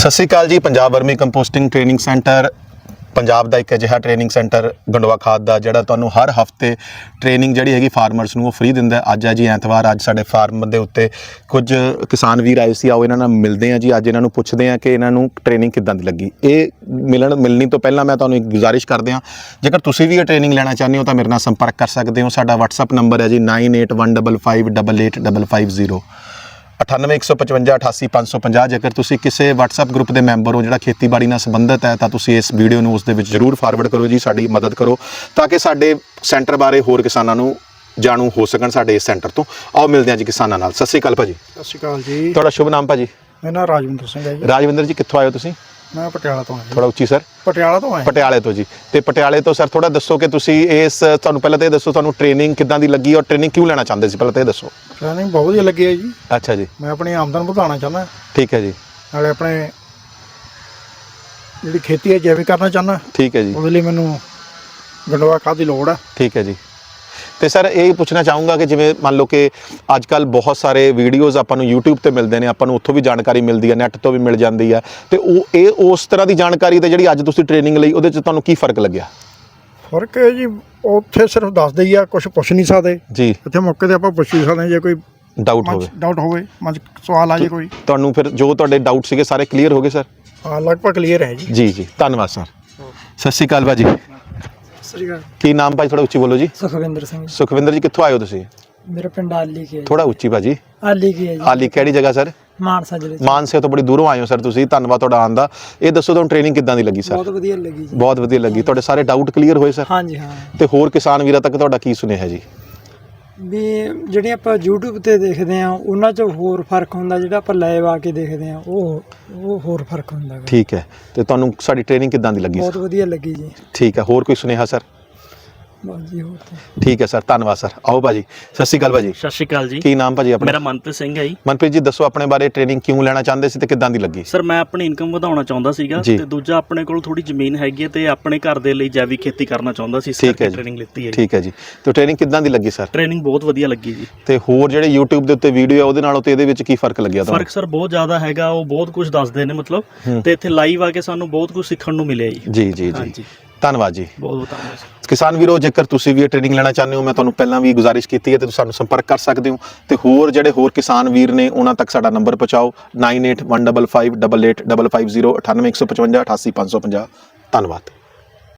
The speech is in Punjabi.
Sat Sri Akal ji, Punjab vermi composting training centre. Punjab ਦਾ ਇੱਕ ਅਜਿਹਾ ਟ੍ਰੇਨਿੰਗ ਸੈਂਟਰ ਗੰਡਵਾ ਖਾਦ ਦਾ, ਜਿਹੜਾ ਤੁਹਾਨੂੰ ਹਰ ਹਫ਼ਤੇ ਟ੍ਰੇਨਿੰਗ ਜਿਹੜੀ ਹੈਗੀ ਫਾਰਮਰਸ ਨੂੰ ਉਹ ਫ੍ਰੀ ਦਿੰਦਾ ਅੱਜ ਹੈ ਜੀ ਐਤਵਾਰ, ਅੱਜ ਸਾਡੇ ਫਾਰਮ ਦੇ ਉੱਤੇ ਕੁਝ ਕਿਸਾਨ ਵੀਰ ਆਏ ਸੀ। ਆਓ ਇਹਨਾਂ ਨਾਲ ਮਿਲਦੇ ਹਾਂ ਜੀ। ਅੱਜ ਇਹਨਾਂ ਨੂੰ ਪੁੱਛਦੇ ਹਾਂ ਕਿ ਇਹਨਾਂ ਨੂੰ ਟ੍ਰੇਨਿੰਗ ਕਿੱਦਾਂ ਦੀ ਲੱਗੀ। ਇਹ ਮਿਲਣ, ਮਿਲਣੀ ਤੋਂ ਪਹਿਲਾਂ ਮੈਂ ਤੁਹਾਨੂੰ ਇੱਕ ਗੁਜ਼ਾਰਿਸ਼ ਕਰਦੇ ਹਾਂ। ਜੇਕਰ ਤੁਸੀਂ ਵੀ ਇਹ ਟ੍ਰੇਨਿੰਗ ਲੈਣਾ ਚਾਹੁੰਦੇ ਹੋ ਤਾਂ ਮੇਰੇ ਨਾਲ ਸੰਪਰਕ ਕਰ ਸਕਦੇ ਹੋ। ਸਾਡਾ WhatsApp ਨੰਬਰ ਹੈ ਜੀ 9815558850 9815588550 ਜੇਕਰ ਤੁਸੀਂ ਕਿਸੇ WhatsApp ਗਰੁੱਪ ਦੇ ਮੈਂਬਰ ਹੋ ਜਿਹੜਾ ਖੇਤੀਬਾੜੀ ਨਾਲ ਸੰਬੰਧਿਤ ਹੈ ਤਾਂ ਤੁਸੀਂ ਇਸ ਵੀਡੀਓ ਨੂੰ ਉਸ ਦੇ ਵਿੱਚ ਜ਼ਰੂਰ ਫਾਰਵਰਡ ਕਰੋ ਜੀ ਸਾਡੀ ਮਦਦ ਕਰੋ ਤਾਂ ਕਿ ਸਾਡੇ ਸੈਂਟਰ ਬਾਰੇ ਹੋਰ ਕਿਸਾਨਾਂ ਨੂੰ ਜਾਣੂ ਹੋ ਸਕਣ ਸਾਡੇ ਇਸ ਸੈਂਟਰ ਤੋਂ। ਆਓ ਮਿਲਦੇ ਹਾਂ ਜੀ ਕਿਸਾਨਾਂ ਨਾਲ। ਸਤਿ ਸ਼੍ਰੀ ਅਕਾਲ ਭਾਜੀ। ਸਤਿ ਸ਼੍ਰੀ ਅਕਾਲ ਜੀ। ਤੁਹਾਡਾ ਸ਼ੁਭ ਨਾਮ ਭਾਜੀ? ਮੇਰਾ ਨਾਮ ਰਾਜਵਿੰਦਰ ਸਿੰਘ ਹੈ ਜੀ। ਰਾਜਵਿੰਦਰ ਜੀ ਕਿੱਥੋਂ ਆਏ ਹੋ ਤੁਸੀਂ? ਮੈਂ ਪਟਿਆਲਾ ਤੋਂ ਆਇਆ ਥੋੜਾ ਉੱਚੀ ਸਰ? ਪਟਿਆਲਾ ਤੋਂ ਆਇਆ ਪਟਿਆਲੇ ਤੋਂ ਜੀ। ਤੇ ਪਟਿਆਲੇ ਤੋਂ ਸਰ ਥੋੜਾ ਦੱਸੋ ਕਿ ਤੁਸੀਂ ਇਸ ਤੁਹਾਨੂੰ ਪਹਿਲਾਂ ਤਾਂ ਇਹ ਦੱਸੋ ਤੁਹਾਨੂੰ ਟ੍ਰੇਨਿੰਗ ਕਿੱਦਾਂ ਦੀ ਲੱਗੀ ਔਰ ਟ੍ਰੇਨਿੰਗ ਕਿਉਂ ਲੈਣਾ ਚਾਹੁੰਦੇ ਸੀ? ਪਹਿਲਾਂ ਤਾਂ ਇਹ ਦੱਸੋ। ਟ੍ਰੇਨਿੰਗ ਬਹੁਤ ਵਧੀਆ ਲੱਗੀ ਹੈ ਜੀ। ਅੱਛਾ ਜੀ। ਮੈਂ ਆਪਣੀ ਆਮਦਨ ਵਧਾਉਣਾ ਚਾਹੁੰਦਾ। ਠੀਕ ਹੈ ਜੀ। ਨਾਲੇ ਆਪਣੇ ਜਿਹੜੀ ਖੇਤੀ ਹੈ ਜੈਵਿਕ ਕਰਨਾ ਚਾਹੁੰਦਾ। ਠੀਕ ਹੈ ਜੀ। ਉਹਦੇ ਲਈ ਮੈਨੂੰ ਗੰਡਵਾ ਖਾਦ ਦੀ ਲੋੜ ਹੈ। ਠੀਕ ਹੈ ਜੀ। ਤੇ ਸਰ ਇਹ ਪੁੱਛਣਾ ਚਾਹੂੰਗਾ ਕਿ ਜਿਵੇਂ ਮੰਨ ਲਓ ਕਿ ਅੱਜ ਕੱਲ ਬਹੁਤ ਸਾਰੇ ਵੀਡੀਓਜ਼ ਆਪਾਂ ਨੂੰ YouTube ਤੇ ਮਿਲਦੇ ਨੇ ਆਪਾਂ ਨੂੰ ਉੱਥੋਂ ਵੀ ਜਾਣਕਾਰੀ ਮਿਲਦੀ ਹੈ ਨੈੱਟ ਤੋਂ ਵੀ ਮਿਲ ਜਾਂਦੀ ਹੈ। ਤੇ ਉਹ ਇਹ ਉਸ ਤਰ੍ਹਾਂ ਦੀ ਜਾਣਕਾਰੀ ਤੇ ਜਿਹੜੀ ਅੱਜ ਤੁਸੀਂ ਟ੍ਰੇਨਿੰਗ ਲਈ ਉਹਦੇ 'ਚ ਤੁਹਾਨੂੰ ਕੀ ਫ਼ਰਕ ਲੱਗਿਆ? ਫ਼ਰਕ ਹੈ ਜੀ ਉੱਥੇ ਸਿਰਫ ਦੱਸਦੇ ਹੀ ਆ ਕੁਝ ਪੁੱਛ ਨਹੀਂ ਸਕਦੇ। ਜੀ। ਇੱਥੇ ਮੌਕੇ ਤੇ ਆਪਾਂ ਪੁੱਛ ਵੀ ਸਕਦੇ ਹਾਂ ਜੇ ਕੋਈ ਡਾਊਟ ਹੋਵੇ। ਡਾਊਟ ਹੋਵੇ ਮਨ 'ਚ ਸਵਾਲ ਆ ਜੇ ਕੋਈ। ਤੁਹਾਨੂੰ ਫਿਰ ਜੋ ਤੁਹਾਡੇ ਡਾਊਟ ਸੀਗੇ ਸਾਰੇ ਕਲੀਅਰ ਹੋ ਗਏ ਸਰ ਹਾਂ ਲਗਭਗ ਕਲੀਅਰ ਹੈ ਜੀ। ਜੀ ਜੀ। ਧੰਨਵਾਦ ਸਰ ਸਤਿ ਸ਼੍ਰੀ ਅਕਾਲ ਭਾਜੀ। ਸ੍ਰੀ ਅਕਾਲ। ਕੀ ਨਾਮ ਭਾਈ ਥੋੜਾ ਉੱਚੀ ਬੋਲੋ ਜੀ? ਸੁਖਵਿੰਦਰ ਸਿੰਘ। ਜੀ। ਸੁਖਵਿੰਦਰ ਜੀ ਕਿੱਥੋਂ ਆਏ ਹੋ ਤੁਸੀਂ? ਮੇਰਾ ਪਿੰਡ ਆਲੀ ਕੀ ਹੈ। ਥੋੜਾ ਉੱਚੀ ਭਾਜੀ। ਆਲੀ ਕੀ ਹੈ ਜੀ। ਆਲੀ ਕਿਹੜੀ ਜਗ੍ਹਾ ਸਰ? ਮਾਨਸਾ ਜ਼ਿਲ੍ਹੇ 'ਚ। ਮਾਨਸੇ ਤੋਂ ਬੜੀ ਦੂਰੋਂ ਆਏ ਹੋ ਸਰ ਤੁਸੀਂ। ਧੰਨਵਾਦ ਤੁਹਾਡਾ ਆਉਣ ਦਾ। ਇਹ ਦੱਸੋ ਤੁਹਾਨੂੰ ਟ੍ਰੇਨਿੰਗ ਕਿੱਦਾਂ ਦੀ ਲੱਗੀ ਸਰ? ਬਹੁਤ ਵਧੀਆ ਲੱਗੀ ਜੀ। ਬਹੁਤ ਵਧੀਆ ਲੱਗੀ। ਤੁਹਾਡੇ ਸਾਰੇ ਡਾਊਟ ਕਲੀਅਰ ਹੋਏ ਸਰ? ਹਾਂਜੀ ਹਾਂ। ਤੇ ਹੋਰ ਕਿਸਾਨ ਵੀਰਾਂ ਤੱਕ ਤੁਹਾਡਾ ਕੀ ਸੁਨੇਹਾ ਜੀ? ਵੀ ਜਿਹੜੇ ਆਪਾਂ YouTube ਤੇ ਦੇਖਦੇ ਆ ਉਹਨਾਂ 'ਚ ਹੋਰ ਫ਼ਰਕ ਹੁੰਦਾ ਜਿਹੜਾ ਆਪਾਂ ਲਾਈਵ ਆ ਕੇ ਦੇਖਦੇ ਆ ਉਹ ਉਹ ਹੋਰ ਫ਼ਰਕ ਹੁੰਦਾ ਗਾ। ਠੀਕ ਹੈ। ਤੇ ਤੁਹਾਨੂੰ ਸਾਡੀ ਟ੍ਰੇਨਿੰਗ ਕਿੱਦਾਂ ਦੀ ਲੱਗੀ ਬਹੁਤ ਵਧੀਆ ਲੱਗੀ ਜੀ। ਠੀਕ ਹੈ। ਹੋਰ ਕੋਈ ਸੁਨੇਹਾ ਸਰ ਬਸ ਜੀ ਹੋਰ ਤਾਂ। ਠੀਕ ਹੈ ਸਰ ਧੰਨਵਾਦ ਸਰ। ਆਓ ਭਾਜੀ ਸਤਿ ਸ਼੍ਰੀ ਅਕਾਲ ਭਾਜੀ। ਸਤਿ ਸ਼੍ਰੀ ਅਕਾਲ ਜੀ। ਕੀ ਨਾਮ ਭਾਜੀ ਆਪਣਾ? ਮੇਰਾ ਮਨਪ੍ਰੀਤ ਸਿੰਘ ਹੈ ਜੀ। ਮਨਪ੍ਰੀਤ ਜੀ ਦੱਸੋ ਆਪਣੇ ਬਾਰੇ ਟ੍ਰੇਨਿੰਗ ਕਿਉਂ ਲੈਣਾ ਚਾਹੁੰਦੇ ਸੀ ਤੇ ਕਿੱਦਾਂ ਦੀ ਲੱਗੀ? ਸਰ ਮੈਂ ਆਪਣੀ ਇਨਕਮ ਵਧਾਉਣਾ ਚਾਹੁੰਦਾ ਸੀਗਾ ਜੀ। ਤੇ ਦੂਜਾ ਆਪਣੇ ਕੋਲ ਥੋੜੀ ਜ਼ਮੀਨ ਹੈਗੀ ਹੈ ਤੇ ਆਪਣੇ ਘਰ ਦੇ ਲਈ ਜੈਵਿਕ ਖੇਤੀ ਕਰਨਾ ਚਾਹੁੰਦਾ ਸੀ ਇਸ ਠੀਕ ਹੈ ਕਰਕੇ ਜੀ। ਟ੍ਰੇਨਿੰਗ ਲਿੱਤੀ ਹੈ ਜੀ। ਠੀਕ ਹੈ ਜੀ। ਤੇ ਟ੍ਰੇਨਿੰਗ ਕਿੱਦਾਂ ਦੀ ਲੱਗੀ ਸਰ? ਟ੍ਰੇਨਿੰਗ ਬਹੁਤ ਵਧੀਆ ਲੱਗੀ ਜੀ। ਤੇ ਹੋਰ ਜਿਹੜੇ YouTube ਦੇ ਉੱਤੇ ਵੀਡੀਓ ਆ ਉਹਦੇ ਨਾਲੋਂ ਤੇ ਇਹਦੇ ਵਿੱਚ ਕੀ ਫ਼ਰਕ ਲੱਗਿਆ ਤੁਹਾਨੂੰ? ਫ਼ਰਕ ਸਰ ਬਹੁਤ ਜ਼ਿਆਦਾ ਹੈਗਾ ਉਹ ਬਹੁਤ ਕੁਝ ਦੱਸਦੇ ਨੇ ਮਤਲਬ। ਹੂੰ। ਤੇ ਇੱਥੇ ਲਾਈਵ ਆ ਕੇ ਸਾਨੂੰ ਬਹੁਤ ਕੁਝ ਸਿੱਖਣ ਨੂੰ ਮਿਲਿਆ ਜੀ। ਜੀ ਜੀ ਜੀ। ਹਾਂਜੀ। ਧੰਨਵਾਦ ਜੀ। ਬਹੁਤ ਬਹੁਤ ਧੰਨਵਾਦ ਸਰ। ਕਿਸਾਨ ਵੀਰੋ, ਜੇਕਰ ਤੁਸੀਂ ਵੀ ਇਹ ਟ੍ਰੇਨਿੰਗ ਲੈਣਾ ਚਾਹੁੰਦੇ ਹੋ, ਮੈਂ ਤੁਹਾਨੂੰ ਪਹਿਲਾਂ ਵੀ ਗੁਜ਼ਾਰਿਸ਼ ਕੀਤੀ ਹੈ ਤੇ ਤੁਸੀਂ ਸਾਨੂੰ ਸੰਪਰਕ ਕਰ ਸਕਦੇ ਹੋ। ਤੇ ਹੋਰ ਜਿਹੜੇ ਹੋਰ ਕਿਸਾਨ ਵੀਰ ਨੇ, ਉਹਨਾਂ ਤੱਕ ਸਾਡਾ ਨੰਬਰ ਪਹੁੰਚਾਓ। 9815588550 98155 88550 ਧੰਨਵਾਦ।